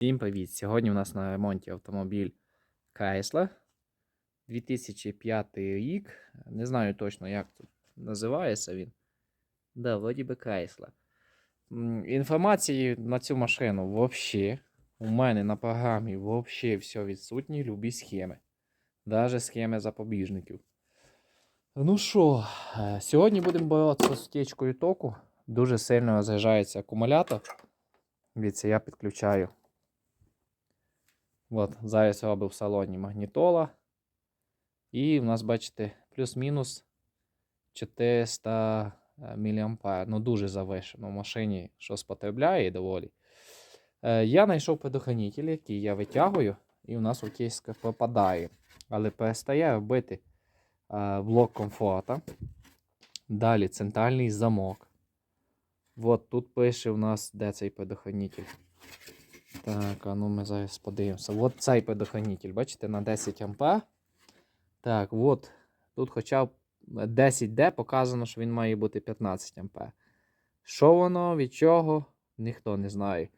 Всім привіт! Сьогодні у нас на ремонті автомобіль Chrysler 2005 рік. Не знаю точно, як тут називається він. Да, вроді би Chrysler. Інформації на цю машину взагалі. У мене на програмі взагалі все відсутні, любі схеми. Навіть схеми запобіжників. Ну що, е, сьогодні будемо боротися з втечкою току. Дуже сильно розряджається акумулятор. Дивіться, я підключаю. От, зараз робив в салоні магнітола. І в нас, бачите, плюс-мінус 400 мА. Ну, дуже завишено в машині, що спотребляє доволі. Е, я знайшов предохранитель, який я витягую, і у нас утіска пропадає. Але перестає робити е, блок комфорта. Далі центральний замок. От тут пише у нас, де цей предохранитель. Так, а ну ми зараз подивимося. От цей предохранитель, бачите, на 10 А. Так, от. Тут хоча б 10D показано, що він має бути 15 А. Що воно, від чого, ніхто не знає.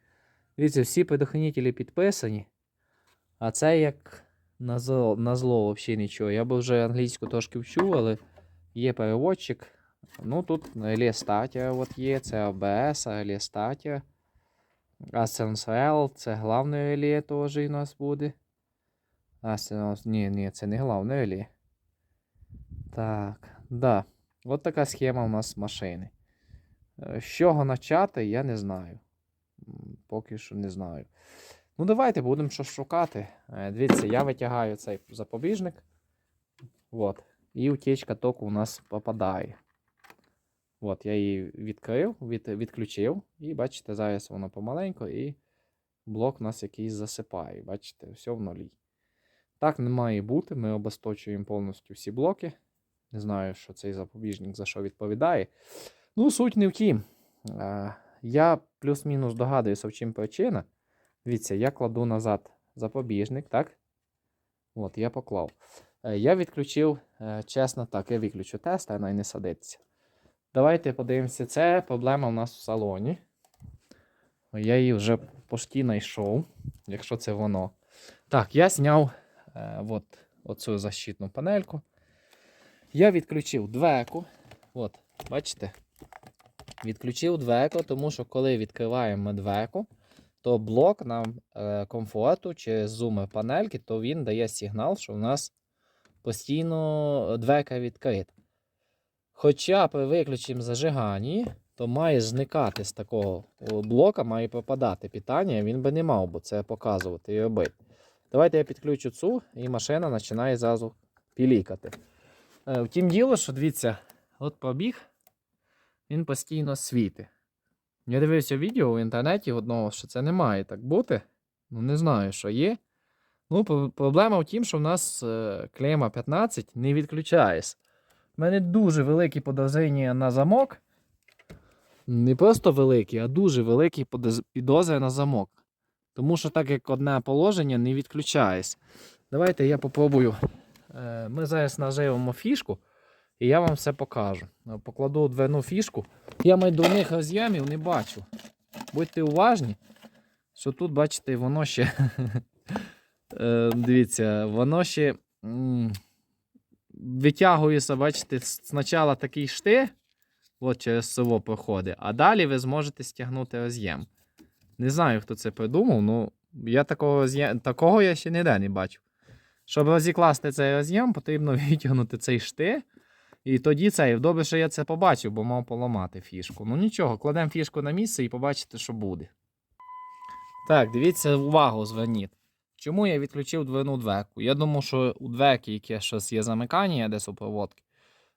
Дивіться, всі предохранителі підписані. А це як на зло, на зло взагалі нічого. Я би вже англійську трошки вчу, але є переводчик. Ну тут реле статія от є, це АБС, реле Ascensel, це главне реле теж у нас буде. Ascens... Ні, ні, це не главне реле. Так, да. От така схема у нас машини. Е, З чого почати, я не знаю. Поки що не знаю. Ну, давайте будемо щось шукати. Е, Дивіться, я витягаю цей запобіжник. От. І утічка току у нас попадає. От, я її відкрив, від, відключив, і бачите, зараз воно помаленько, і блок у нас якийсь засипає. Бачите, все в нулі. Так не має бути. Ми обесточуємо повністю всі блоки. Не знаю, що цей запобіжник за що відповідає. Ну, суть не в тім. Е, Я плюс-мінус догадуюся, в чим причина. Дивіться, я кладу назад запобіжник, так? От, я поклав. Е, Я відключив, е, чесно, так, я виключу тест, вона й не садиться. Давайте подивимося. Це проблема у нас в салоні. Я її вже почти знайшов, якщо це воно. Так, я зняв е, от, оцю защитну панельку. Я відключив дверку. От, бачите? Відключив дверку, тому що коли відкриваємо ми дверку, то блок нам е, комфорту через зуми панельки, то він дає сигнал, що в нас постійно дверка відкрита. Хоча при виключенні зажиганні, то має зникати з такого блока, має пропадати питання, він би не мав би це показувати і робити. Давайте я підключу цю, і машина починає зразу пілікати. Е, Втім діло, що дивіться, от пробіг, він постійно світить. Я дивився відео в інтернеті одного, що це не має так бути. Ну, не знаю, що є. Ну, проблема в тім, що в нас е, клейма 15 не відключається. У мене дуже великі подозріння на замок. Не просто великі, а дуже великі підозри на замок. Тому що так як одне положення не відключається. Давайте я попробую. Е, Ми зараз наживемо фішку, і я вам все покажу. Е, Покладу дверну фішку. Я майдурних роз'ємів не бачу. Будьте уважні, що тут, бачите, воно ще. Е, Дивіться, воно ще витягується, бачите, спочатку такий шти, от через село проходить, а далі ви зможете стягнути роз'єм. Не знаю, хто це придумав, ну я такого, роз'єм- такого я ще ніде не бачив. Щоб розікласти цей роз'єм, потрібно витягнути цей шти. І тоді цей, добре, що я це побачив, бо мав поламати фішку. Ну нічого, кладемо фішку на місце і побачите, що буде. Так, дивіться, увагу зверніть. Чому я відключив дверну дверку? Я думав, що у дверки яке щось є замикання десь у проводки.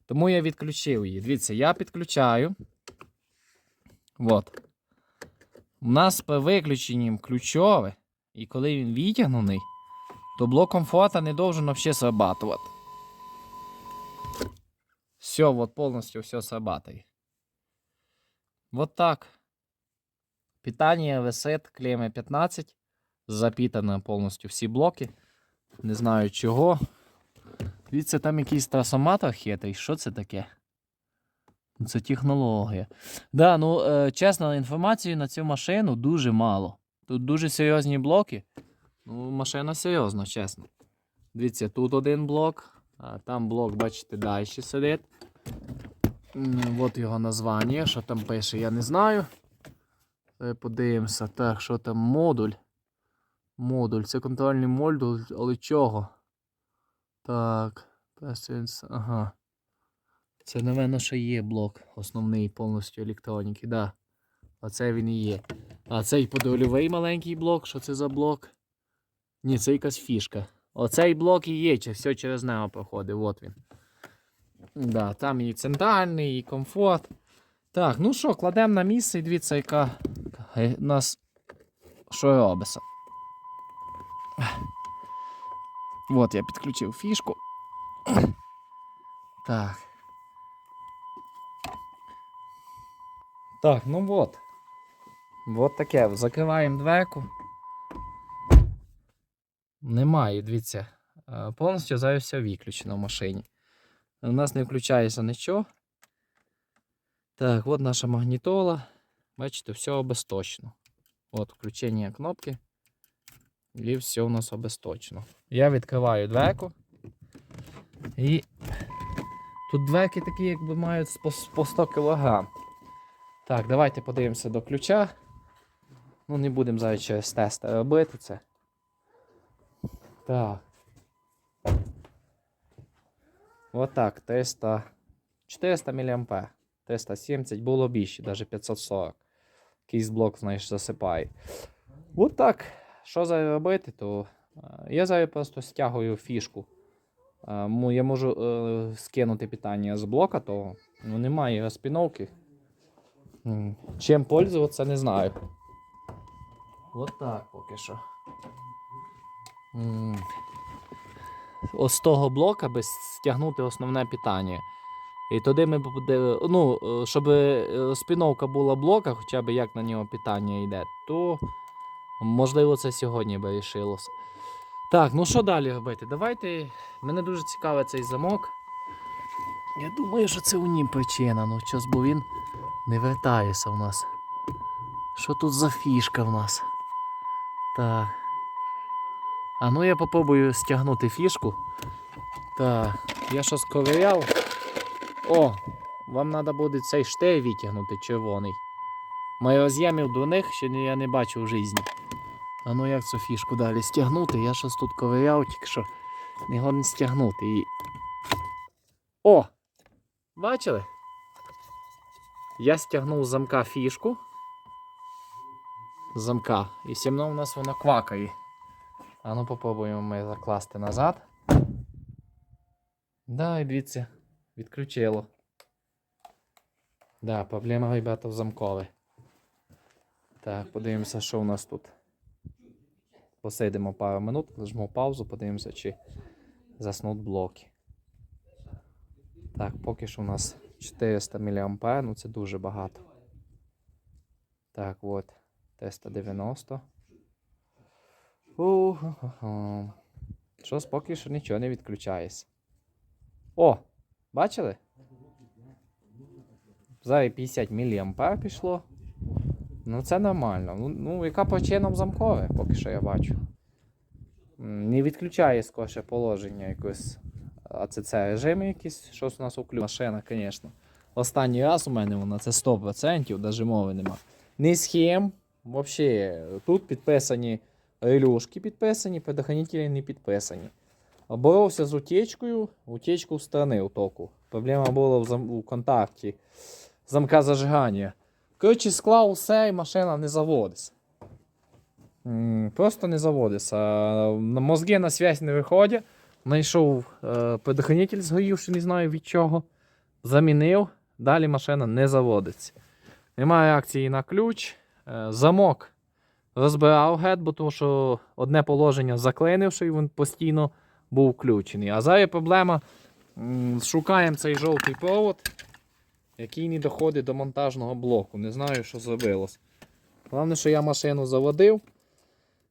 Тому я відключив її. Дивіться, я підключаю. От. У нас при виключенні ключове, і коли він відтягнений, то блок комфорта не должен взагалі срабатувати. Все, вот полностью все срабатывает. Вот так. Питание висит клейма 15. Запітано повністю всі блоки. Не знаю чого. Дивіться, там якийсь трансформатор хитрий. Що це таке? Ну, Це технологія. Да, ну, е, чесно, інформації на цю машину дуже мало. Тут дуже серйозні блоки. Ну, машина серйозна, чесно. Дивіться, тут один блок, а там блок, бачите, далі сидить. От його названня, що там пише, я не знаю. Подивимося. Так, що там модуль. Модуль. Це контрольний модуль, але чого? Так. Ага. Це, напевно, що є блок основний повністю електроніки, да. Оце він і є. А цей подольовий маленький блок, що це за блок? Ні, це якась фішка. Оцей блок і є, чи все через нього проходить, от він. Да, там і центральний, і комфорт. Так, ну що, кладемо на місце і дивіться, яка е, нас що робиться. От я підключив фішку. Так. Так, ну от. От таке. Закриваємо дверку. Немає, дивіться. е, Повністю зараз все виключено в машині. У нас не включається нічого. Так, от наша магнітола. Бачите, все обесточно. От включення кнопки. І все у нас обесточно. Я відкриваю дверку. І тут дверки такі, якби мають по, по 100 кг. Так, давайте подивимося до ключа. Ну, не будемо зараз через тест робити це. Так. Отак, 300. 400 мА. 370 було більше, навіть 540. Якийсь блок, знаєш, засипає. От так. Що зараз робити, то е, я зараз просто стягую фішку. Е, Я можу е, скинути питання з блока, то ну, немає розпіновки. Чим пользуватися, не знаю. От так поки що. Ось з того блока би стягнути основне питання. І тоді ми ну, щоб спіновка була блока, хоча б як на нього питання йде, то можливо це сьогодні би рішилося. Так, ну що далі робити? Давайте. Мене дуже цікавий цей замок. Я думаю, що це у нім причина, ну щось, бо він не вертається в нас. Що тут за фішка в нас? Так. А ну я попробую стягнути фішку. Так, я щось ковиряв. О, вам треба буде цей штей витягнути червоний. Мої роз'ємів до них ще я не бачив в житті. А ну як цю фішку далі стягнути? Я щось тут ковиряв, тільки що не годен стягнути. І... О! Бачили? Я стягнув з замка фішку. З замка. І все одно у нас воно квакає. А ну попробуємо ми закласти назад. Да, і дивіться, відключило. Да, проблема, ребята, в замкові. Так, подивимося, що у нас тут. Посидимо пару минут, зажму паузу, подивимося, чи заснуть блоки. Так, поки що у нас 400 мА, ну це дуже багато. Так, от, 390. Уху-ху-ху. Щось поки що нічого не відключається. О! Бачили? Зараз 50 мА пішло. Ну це нормально. Ну, ну яка причина в замкове, поки що я бачу. Не відключає скорше положення якось АЦЦ режими якісь, щось у нас уклю. Машина, звісно. Останній раз у мене вона це 100%, навіть мови нема. Ні схем. Взагалі, тут підписані релюшки підписані, предохранителі не підписані. Боровся з утечкою, утечку устранив току. Проблема була в, зам... у контакті замка зажигання. Коротше, склав усе і машина не заводиться. Просто не заводиться. Мозги на связь не виходять. Знайшов е, предохранитель згорівши, не знаю від чого. Замінив. Далі машина не заводиться. Немає реакції на ключ. Е, замок розбирав гет, бо тому що одне положення заклинивши, і він постійно був включений. А зараз проблема. Шукаємо цей жовтий провод, який не доходить до монтажного блоку. Не знаю, що зробилось. Головне, що я машину заводив.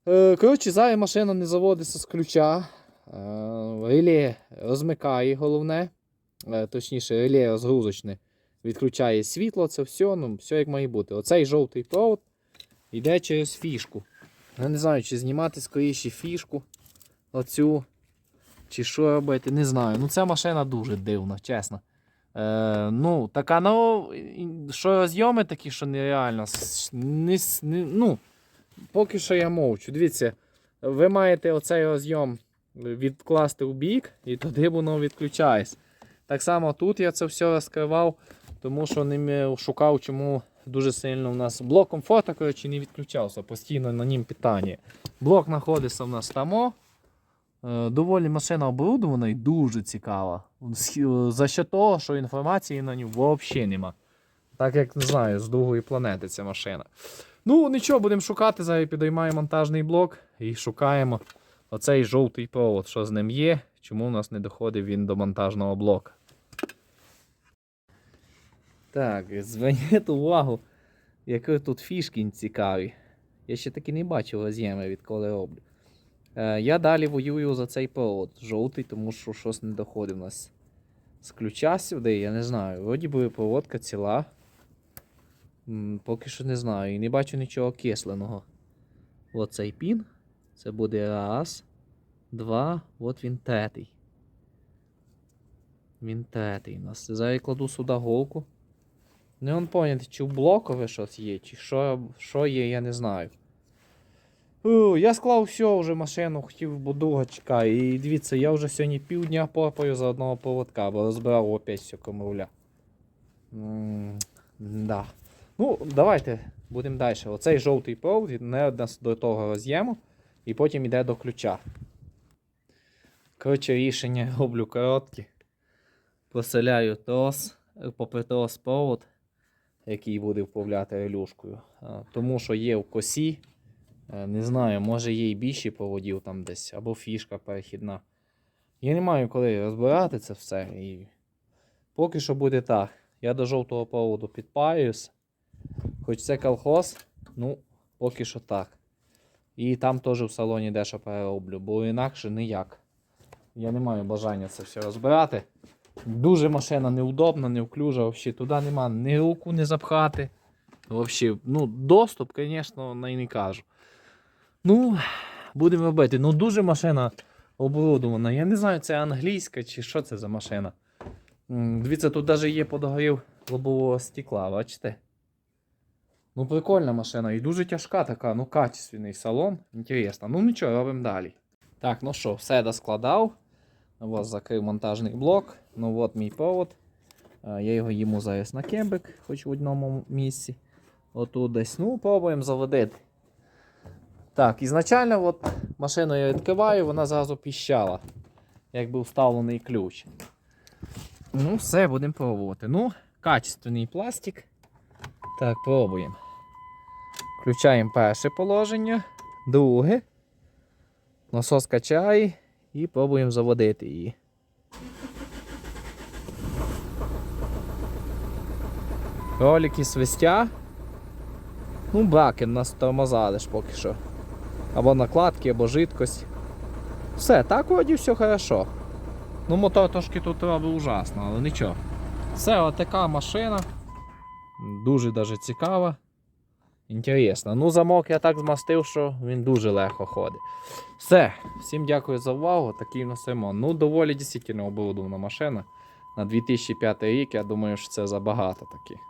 Е, Коротше, зараз машина не заводиться з ключа. Е, Реле розмикає головне. Е, Точніше, реле розгрузочне. Відключає світло, це все, ну, все як має бути. Оцей жовтий провод йде через фішку. Я не знаю, чи знімати скоріше фішку оцю, чи що робити, не знаю. Ну ця машина дуже дивна, чесно. Е, ну, така, ну, що зйоми такі, що нереально. Не, не, ну, поки що я мовчу. Дивіться, ви маєте оцей розйом відкласти в бік, і тоді воно відключається. Так само тут я це все розкривав, тому що ним е, шукав, чому дуже сильно у нас блок комфорту коротше, не відключався, постійно на нім питання. Блок знаходиться в нас там. Е, Доволі машина оборудована і дуже цікава. За що того, що інформації на ній взагалі нема. Так як не знаю, з другої планети ця машина. Ну, нічого, будемо шукати. Зараз підіймаємо монтажний блок і шукаємо оцей жовтий провод, що з ним є, чому у нас не доходив він до монтажного блока. Так, зверніть увагу, які тут фішки цікаві. Я ще таки не бачив роз'єми, відколи роблю. Е, я далі воюю за цей провод жовтий, тому що щось не доходить у нас з ключа сюди, я не знаю. Вроді би проводка ціла. Поки що не знаю. І не бачу нічого окисленого. Оцей пін. Це буде раз, два, от він третій. Він третій у нас. Зараз я кладу сюди голку. Не он поняти, чи в блокове щось є, чи що, що є, я не знаю. О, я склав все, вже машину, хотів будуга чекаю. І дивіться, я вже сьогодні півдня попаю за одного поводка, бо розбирав опять все комруля. М, Да. Ну, давайте будемо далі. Оцей жовтий провод у нас до того роз'єму, і потім йде до ключа. Коротше, рішення роблю короткі. Поселяю трос, е, попри трос провод, який буде вправляти релюшкою. Тому що є в косі. Е, Не знаю, може є і більші проводів там десь, або фішка перехідна. Я не маю коли розбирати це все. І поки що буде так. Я до жовтого проводу підпаюсь. Хоч це колхоз, ну, поки що так. І там теж в салоні дещо перероблю, бо інакше ніяк. Я не маю бажання це все розбирати. Дуже машина неудобна, неуклюжа, взагалі туди нема ні руку не запхати. Взагалі, ну, доступ, звісно, не кажу. Ну, будемо робити. Ну, дуже машина оборудована. Я не знаю, це англійська чи що це за машина. Дивіться, тут навіть є подогрів лобового стекла, бачите? Ну, прикольна машина і дуже тяжка така, ну, качественний салон. Інтересно. Ну нічого, робимо далі. Так, ну що, все доскладав. Ось закрив монтажний блок. Ну от мій провод. Е, Я його їму зараз на кембик, хоч в одному місці. Отут десь. Ну, пробуємо заводити. Так, ізначально от машину я відкриваю, вона зразу піщала. Якби вставлений ключ. Ну, все, будемо пробувати. Ну, качественний пластик. Так, пробуємо. Включаємо перше положення, друге. Насос качає і пробуємо заводити її. Ролики свистя. Ну, браки нас тормоза лиш поки що. Або накладки, або жидкость. Все, так вроді все хорошо. Ну, мотор трошки тут робить ужасно, але нічого. Все, отака машина. Дуже даже цікава. Інтересно. Ну, замок я так змастив, що він дуже легко ходить. Все, всім дякую за увагу. Такий у нас ремонт. Ну, доволі дійсно оборудована машина. На 2005 рік, я думаю, що це забагато таки.